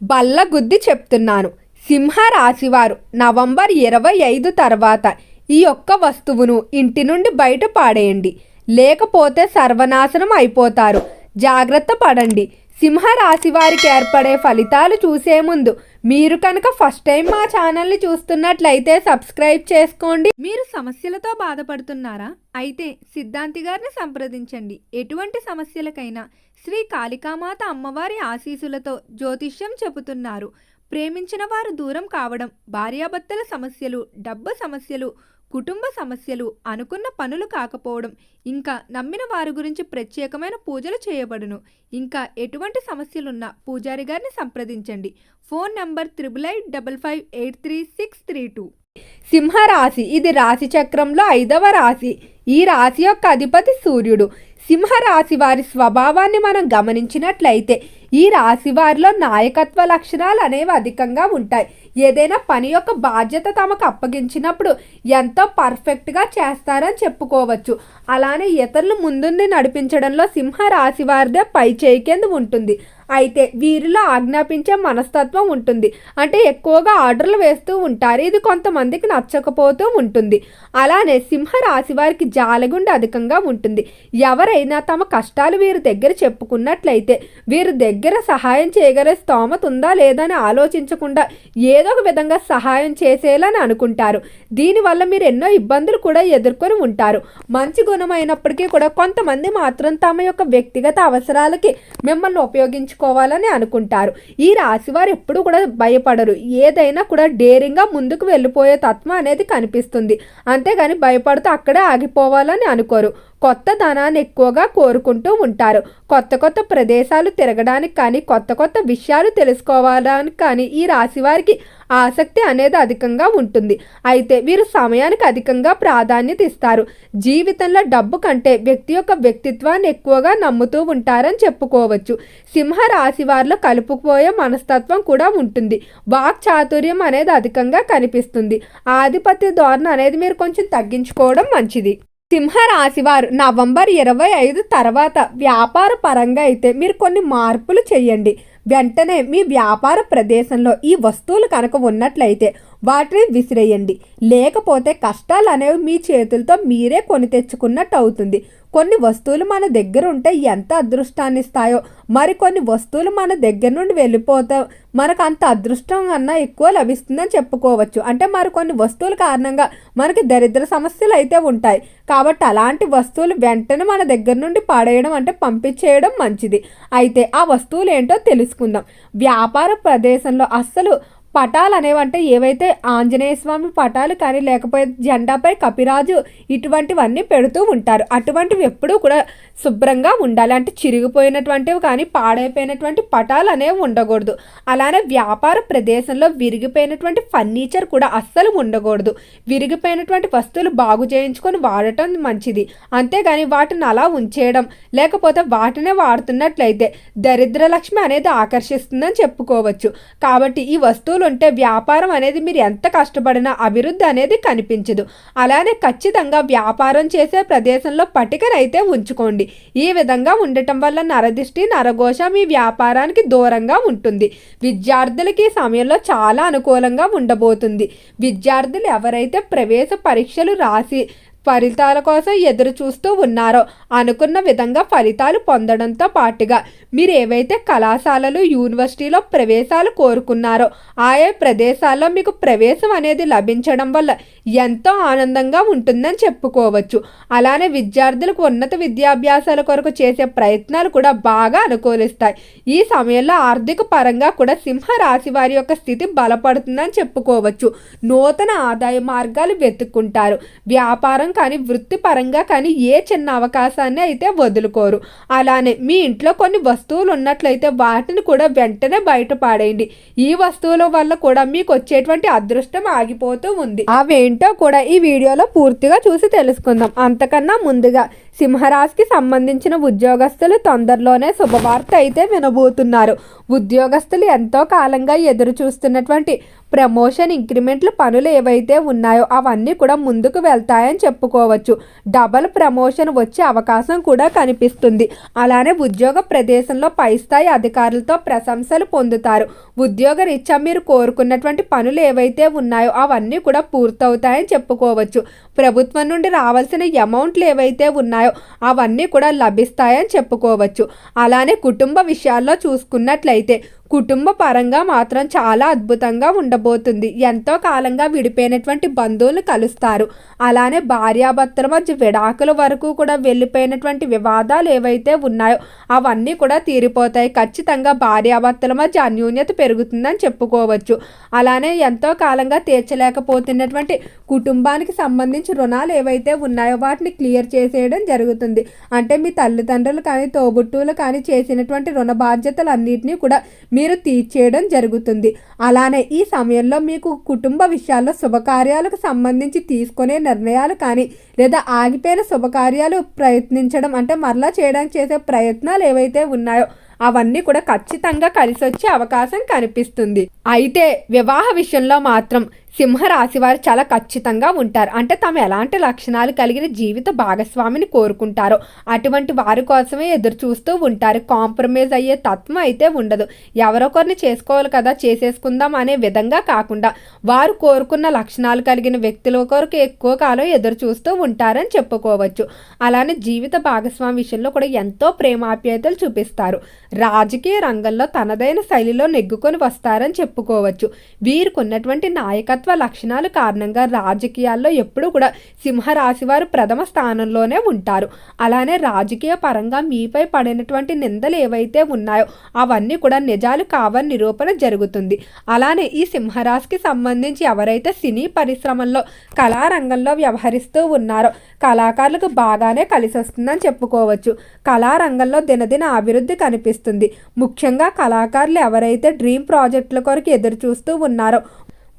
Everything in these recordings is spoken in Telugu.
బల్లగుద్ది చెప్తున్నాను. సింహ రాశివారు నవంబర్ ఇరవై ఐదు తర్వాత ఈ ఒక్క వస్తువును ఇంటి నుండి బయట పాడేయండి. లేకపోతే సర్వనాశనం అయిపోతారు. జాగ్రత్త పడండి. సింహ రాశి వారికి ఏర్పడే ఫలితాలు చూసే ముందు మీరు కనుక ఫస్ట్ టైం మా ఛానల్ని చూస్తున్నట్లయితే సబ్స్క్రైబ్ చేసుకోండి. మీరు సమస్యలతో బాధపడుతున్నారా? అయితే సిద్ధాంతి గారిని సంప్రదించండి. ఎటువంటి సమస్యలకైనా శ్రీ కాళికామాత అమ్మవారి ఆశీసులతో జ్యోతిష్యం చెబుతున్నారు. ప్రేమించిన వారు దూరం కావడం భార్యాభర్తల సమస్యలు డబ్బు సమస్యలు కుటుంబ సమస్యలు అనుకున్న పనులు కాకపోవడం ఇంకా నమ్మిన వారి గురించి ప్రత్యేకమైన పూజలు చేయబడును. ఇంకా ఎటువంటి సమస్యలున్నా పూజారి గారిని సంప్రదించండి. Phone number triple eight double five eight three six three two. సింహరాశి ఇది రాశి చక్రంలో ఐదవ రాశి. ఈ రాశి యొక్క అధిపతి సూర్యుడు. సింహరాశి వారి స్వభావాన్ని మనం గమనించినట్లయితే ఈ రాశి వారిలో నాయకత్వ లక్షణాలు అనేవి అధికంగా ఉంటాయి. ఏదైనా పని యొక్క బాధ్యత తమకు అప్పగించినప్పుడు ఎంతో పర్ఫెక్ట్గా చేస్తారని చెప్పుకోవచ్చు. అలానే ఇతరులు ముందుండి నడిపించడంలో సింహ రాశి వారిదే పై చేయి కింద ఉంటుంది. అయితే వీరిలో ఆజ్ఞాపించే మనస్తత్వం ఉంటుంది. అంటే ఎక్కువగా ఆర్డర్లు వేస్తూ ఉంటారు. ఇది కొంతమందికి నచ్చకపోతూ ఉంటుంది. అలానే సింహ రాశి వారికి జాలగుండి అధికంగా ఉంటుంది. ఎవరైనా తమ కష్టాలు వీరి దగ్గర చెప్పుకున్నట్లయితే వీరి దగ్గర దగ్గర సహాయం చేయగల స్తోమత ఉందా లేదా అని ఆలోచించకుండా ఏదో ఒక విధంగా సహాయం చేసేయాలని అనుకుంటారు. దీనివల్ల మీరు ఎన్నో ఇబ్బందులు కూడా ఎదుర్కొని ఉంటారు. మంచి గుణమైనప్పటికీ కూడా కొంతమంది మాత్రం తమ యొక్క వ్యక్తిగత అవసరాలకి మిమ్మల్ని ఉపయోగించుకోవాలని అనుకుంటారు. ఈ రాశి వారు ఎప్పుడు కూడా భయపడరు. ఏదైనా కూడా డేరింగ్గా ముందుకు వెళ్ళిపోయే తత్వం అనేది కనిపిస్తుంది. అంతేగాని భయపడుతూ అక్కడే ఆగిపోవాలని అనుకోరు. కొత్త ధనాన్ని ఎక్కువగా కోరుకుంటూ ఉంటారు. కొత్త కొత్త ప్రదేశాలు తిరగడానికి కానీ కొత్త కొత్త విషయాలు తెలుసుకోవడానికి కానీ ఈ రాశి వారికి ఆసక్తి అనేది అధికంగా ఉంటుంది. అయితే వీరు సమయానికి అధికంగా ప్రాధాన్యత ఇస్తారు. జీవితంలో డబ్బు కంటే వ్యక్తి యొక్క వ్యక్తిత్వాన్ని ఎక్కువగా నమ్ముతూ ఉంటారని చెప్పుకోవచ్చు. సింహ రాశి వారిలో కలుపుకుపోయే మనస్తత్వం కూడా ఉంటుంది. వాక్ చాతుర్యం అనేది అధికంగా కనిపిస్తుంది. ఆధిపత్య ధోరణ అనేది మీరు కొంచెం తగ్గించుకోవడం మంచిది. సింహరాశివారు నవంబర్ ఇరవై ఐదు తర్వాత వ్యాపార పరంగా అయితే మీరు కొన్ని మార్పులు చేయండి. వెంటనే మీ వ్యాపార ప్రదేశంలో ఈ వస్తువులు కనుక ఉన్నట్లయితే వాటిని విసిరేయండి. లేకపోతే కష్టాలు అనేవి మీ చేతులతో మీరే కొని తెచ్చుకున్నట్టు అవుతుంది. కొన్ని వస్తువులు మన దగ్గర ఉంటే ఎంత అదృష్టాన్ని ఇస్తాయో. మరికొన్ని వస్తువులు మన దగ్గర నుండి వెళ్ళిపోతే మనకు అంత అదృష్టం కన్నా ఎక్కువ లభిస్తుందని చెప్పుకోవచ్చు. అంటే మరికొన్ని వస్తువుల కారణంగా మనకి దరిద్ర సమస్యలు అయితే ఉంటాయి. కాబట్టి అలాంటి వస్తువులు వెంటనే మన దగ్గర నుండి పాడేయడం అంటే పంపించేయడం మంచిది. అయితే ఆ వస్తువులు ఏంటో తెలుసుకుందాం. వ్యాపార ప్రదేశంలో అస్సలు పటాలు అనేవంటే ఏవైతే ఆంజనేయ స్వామి పటాలు కానీ లేకపోతే జెండాపై కపిరాజు ఇటువంటివన్నీ పెడుతూ ఉంటారు. అటువంటివి ఎప్పుడూ కూడా శుభ్రంగా ఉండాలి. అంటే చిరిగిపోయినటువంటివి కానీ పాడైపోయినటువంటి పటాలు అనేవి ఉండకూడదు. అలానే వ్యాపార ప్రదేశంలో విరిగిపోయినటువంటి ఫర్నిచర్ కూడా అస్సలు ఉండకూడదు. విరిగిపోయినటువంటి వస్తువులు బాగు చేయించుకొని వాడటం మంచిది. అంతేగాని వాటిని అలా ఉంచేయడం లేకపోతే వాటినే వాడుతున్నట్లయితే దరిద్ర లక్ష్మి అనేది ఆకర్షిస్తుందని చెప్పుకోవచ్చు. కాబట్టి ఈ వస్తువు వస్తువులు ఉంటే వ్యాపారం అనేది మీరు ఎంత కష్టపడినా అభివృద్ధి అనేది కనిపించదు. అలానే ఖచ్చితంగా వ్యాపారం చేసే ప్రదేశంలో పటికనైతే ఉంచుకోండి. ఈ విధంగా ఉండటం వల్ల నరదిష్టి నరఘోష మీ వ్యాపారానికి దూరంగా ఉంటుంది. విద్యార్థులకి ఈ సమయంలో చాలా అనుకూలంగా ఉండబోతుంది. విద్యార్థులు ఎవరైతే ప్రవేశ పరీక్షలు రాసి ఫలితాల కోసం ఎదురు చూస్తూ ఉన్నారో. అనుకున్న విధంగా ఫలితాలు పొందడంతో పాటుగా మీరు ఏవైతే కళాశాలలు యూనివర్సిటీలో ప్రవేశాలు కోరుకున్నారో ఆయా ప్రదేశాల్లో మీకు ప్రవేశం అనేది లభించడం వల్ల ఎంతో ఆనందంగా ఉంటుందని చెప్పుకోవచ్చు. అలానే విద్యార్థులకు ఉన్నత విద్యాభ్యాసాల కొరకు చేసే ప్రయత్నాలు కూడా బాగా అనుకూలిస్తాయి. ఈ సమయంలో ఆర్థిక పరంగా కూడా సింహ రాశి వారి యొక్క స్థితి బలపడుతుందని చెప్పుకోవచ్చు. నూతన ఆదాయ మార్గాలు వెతుక్కుంటారు. వ్యాపారం కానీ వృత్తిపరంగా కానీ ఏ చిన్న అవకాశాన్ని అయితే వదులుకోరు. అలానే మీ ఇంట్లో కొన్ని వస్తువులు ఉన్నట్లయితే వాటిని కూడా వెంటనే బయట పాడేయండి. ఈ వస్తువుల వల్ల కూడా మీకు వచ్చేటువంటి అదృష్టం ఆగిపోతూ ఉంది. అవేంటో కూడా ఈ వీడియోలో పూర్తిగా చూసి తెలుసుకుందాం. అంతకన్నా ముందుగా సింహరాశికి సంబంధించిన ఉద్యోగస్తులు తొందరలోనే శుభవార్త అయితే వినబోతున్నారు. ఉద్యోగస్తులు ఎంతో కాలంగా ఎదురు చూస్తున్నటువంటి ప్రమోషన్ ఇంక్రిమెంట్లు పనులు ఏవైతే ఉన్నాయో అవన్నీ కూడా ముందుకు వెళ్తాయని చెప్పుకోవచ్చు. డబల్ ప్రమోషన్ వచ్చే అవకాశం కూడా కనిపిస్తుంది. అలానే ఉద్యోగ ప్రదేశంలో పై స్థాయి అధికారులతో ప్రశంసలు పొందుతారు. ఉద్యోగ రీత్యా మీరు కోరుకున్నటువంటి పనులు ఏవైతే ఉన్నాయో అవన్నీ కూడా పూర్తవుతాయని చెప్పుకోవచ్చు. ప్రభుత్వం నుండి రావాల్సిన అమౌంట్లు ఏవైతే ఉన్నాయో అవన్నీ కూడా లభిస్తాయని చెప్పుకోవచ్చు. అలానే కుటుంబ విషయాల్లో చూసుకున్నట్లయితే కుటుంబ పరంగా మాత్రం చాలా అద్భుతంగా ఉండబోతుంది. ఎంతో కాలంగా విడిపోయినటువంటి బంధువులు కలుస్తారు. అలానే భార్యాభర్తల మధ్య విడాకుల వరకు కూడా వెళ్ళిపోయినటువంటి వివాదాలు ఏవైతే ఉన్నాయో అవన్నీ కూడా తీరిపోతాయి. ఖచ్చితంగా భార్యాభర్తల మధ్య అన్యోన్యత పెరుగుతుందని చెప్పుకోవచ్చు. అలానే ఎంతో కాలంగా తీర్చలేకపోతున్నటువంటి కుటుంబానికి సంబంధించి రుణాలు ఏవైతే ఉన్నాయో వాటిని క్లియర్ చేసేయడం జరుగుతుంది. అంటే మీ తల్లిదండ్రులు కానీ తోబుట్టువులు కానీ చేసినటువంటి రుణ బాధ్యతలన్నింటినీ కూడా మీరు తీర్చేయడం జరుగుతుంది. అలానే ఈ సమయంలో మీకు కుటుంబ విషయాల్లో శుభకార్యాలకు సంబంధించి తీసుకునే నిర్ణయాలు కానీ లేదా ఆగిపోయిన శుభకార్యాలు ప్రయత్నించడం అంటే మరలా చేయడానికి చేసే ప్రయత్నాలు ఏవైతే ఉన్నాయో అవన్నీ కూడా ఖచ్చితంగా కలిసి వచ్చే అవకాశం కనిపిస్తుంది. అయితే వివాహ విషయంలో మాత్రం సింహరాశి వారు చాలా ఖచ్చితంగా ఉంటారు. అంటే తాము ఎలాంటి లక్షణాలు కలిగిన జీవిత భాగస్వామిని కోరుకుంటారో అటువంటి వారి కోసమే ఎదురు చూస్తూ ఉంటారు. కాంప్రమైజ్ అయ్యే తత్వం అయితే ఉండదు. ఎవరొకరిని చేసుకోవాలి కదా చేసేసుకుందాం అనే విధంగా కాకుండా వారు కోరుకున్న లక్షణాలు కలిగిన వ్యక్తుల కొరకు ఎక్కువ కాలం ఎదురు చూస్తూ ఉంటారని చెప్పుకోవచ్చు. అలానే జీవిత భాగస్వామి విషయంలో కూడా ఎంతో ప్రేమాప్యాయతలు చూపిస్తారు. రాజకీయ రంగంలో తనదైన శైలిలో నెగ్గుకొని వస్తారని చెప్పుకోవచ్చు. వీరికి ఉన్నటువంటి నాయకత్వ లక్షణాలు కారణంగా రాజకీయాల్లో ఎప్పుడూ కూడా సింహరాశి వారు ప్రథమ స్థానంలోనే ఉంటారు. అలానే రాజకీయ పరంగా మీపై పడినటువంటి నిందలు ఏవైతే ఉన్నాయో అవన్నీ కూడా నిజాలు కావని నిరూపణ జరుగుతుంది. అలానే ఈ సింహరాశికి సంబంధించి ఎవరైతే సినీ పరిశ్రమల్లో కళారంగంలో వ్యవహరిస్తూ ఉన్నారో కళాకారులకు బాగానే కలిసి వస్తుందని చెప్పుకోవచ్చు. కళారంగంలో దినదిన అభివృద్ధి కనిపిస్తుంది. ముఖ్యంగా కళాకారులు ఎవరైతే డ్రీమ్ ప్రాజెక్టుల కొరకు ఎదురు చూస్తూ ఉన్నారో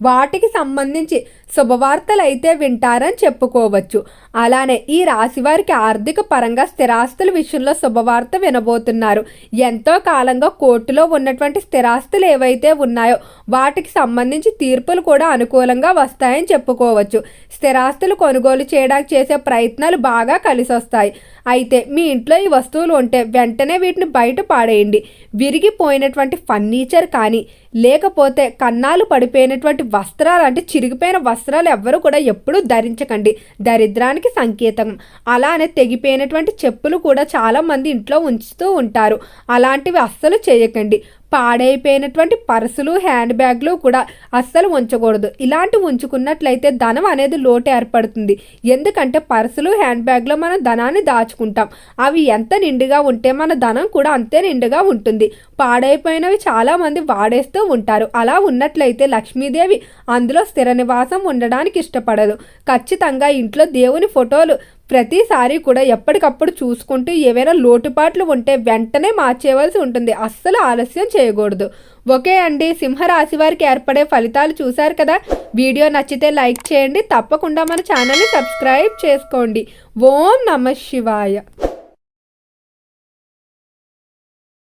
వాటికి సంబంధించి శుభవార్తలు అయితే వింటారని చెప్పుకోవచ్చు. అలానే ఈ రాశి వారికి ఆర్థిక పరంగా స్థిరాస్తుల విషయంలో శుభవార్త వినబోతున్నారు. ఎంతో కాలంగా కోర్టులో ఉన్నటువంటి స్థిరాస్తులు ఏవైతే ఉన్నాయో వాటికి సంబంధించి తీర్పులు కూడా అనుకూలంగా వస్తాయని చెప్పుకోవచ్చు. స్థిరాస్తులు కొనుగోలు చేయడానికి చేసే ప్రయత్నాలు బాగా కలిసి వస్తాయి అయితే మీ ఇంట్లో ఈ వస్తువులు ఉంటే వెంటనే వీటిని బయట పాడేయండి. విరిగిపోయినటువంటి ఫర్నిచర్ కానీ లేకపోతే కన్నాలు పడిపోయినటువంటి వస్త్రాలు అంటే చిరిగిపోయిన వస్త్రాలు ఎవ్వరూ కూడా ఎప్పుడూ ధరించకండి. దరిద్రానికి సంకేతం. అలానే తెగిపోయినటువంటి చెప్పులు కూడా చాలామంది ఇంట్లో ఉంచుతూ ఉంటారు. అలాంటివి అస్సలు చేయకండి. పాడైపోయినటువంటి పర్సులు హ్యాండ్ బ్యాగ్లు కూడా అస్సలు ఉంచకూడదు. ఇలాంటివి ఉంచుకున్నట్లయితే ధనం అనేది లోటు ఏర్పడుతుంది. ఎందుకంటే పర్సులు హ్యాండ్ బ్యాగ్లో మనం ధనాన్ని దాచుకుంటాం. అవి ఎంత నిండుగా ఉంటే మన ధనం కూడా అంతే నిండుగా ఉంటుంది. పాడైపోయినవి చాలామంది వాడేస్తూ ఉంటారు. అలా ఉన్నట్లయితే లక్ష్మీదేవి అందులో స్థిర నివాసం ఉండడానికి ఇష్టపడదు. ఖచ్చితంగా ఇంట్లో దేవుని ఫోటోలు ప్రతిసారి కూడా ఎప్పటికప్పుడు చూసుకుంటూ ఏవైనా లోటుపాట్లు ఉంటే వెంటనే మార్చేయవలసి ఉంటుంది. అస్సలు ఆలస్యం చేయకూడదు. ఓకే అండి. సింహరాశి వారికి ఏర్పడే ఫలితాలు చూశారు కదా? వీడియో నచ్చితే లైక్ చేయండి. తప్పకుండా మన ఛానల్ని సబ్స్క్రైబ్ చేసుకోండి. ఓం నమ శివాయ.